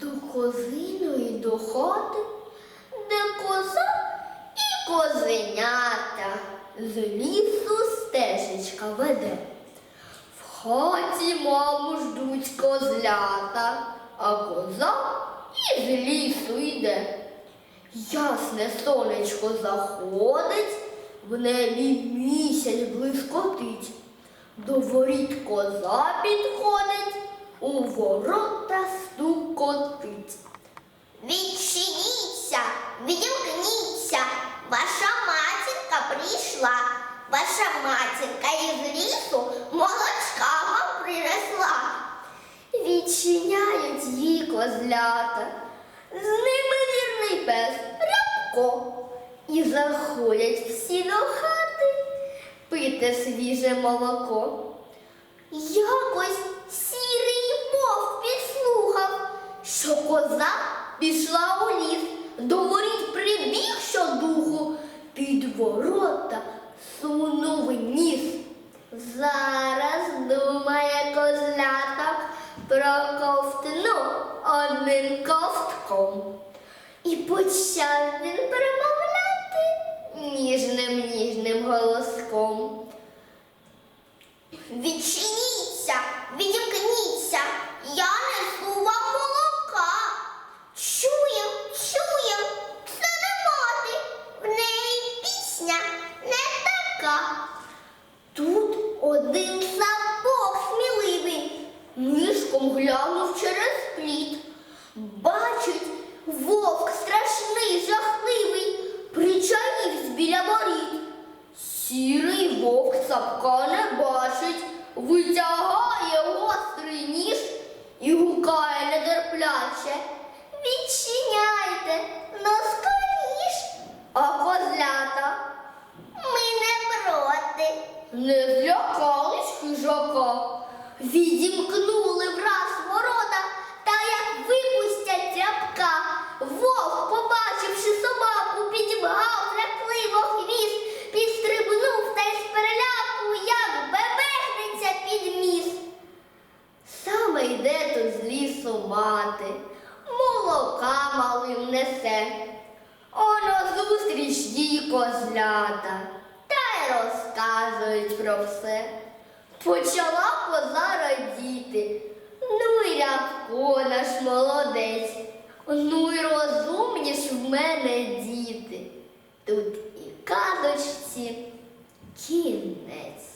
до козиної до хати, де коза і козенята з лісу стежечка веде. В хаті маму ждуть козлята, а коза із лісу йде. Ясне сонечко заходить, в небі місяць блискотить. До воріт коза підходить, у ворота стукотить. Відчиніться, відімкніться, ваша матінка прийшла, ваша матінка із лісу молочка вам принесла. Відчиняють її козлята, з ними вірний пес Рябко. І заходять всі до хати пити свіже молоко. Якось підслухав, що коза пішла у ліс, до воріт прибіг щодуху, під ворота сунув ніс. Зараз думає козляток проковтну одним ковтком. І почав він промовляти ніжним ніжним через. Бачить, вовк страшний, жахливий, причаївсь біля воріт. Сірий вовк сапка не бачить, витягає гострий ніж і гукає недерпляче. Відчиняйте, но скоріш, а козлята Ми не проти. не злякались хижака, відімкнули Підмігав, трепливо хвіст, підстрибнув та й з переляку, як бебехнеться під міст. Саме йде тут з лісу мати, молока малим несе. Оно зустріч їй козлята та й розказують про все. Почала коза радіти, ну й рябко наш молодець. ну Тут і казочці кінець.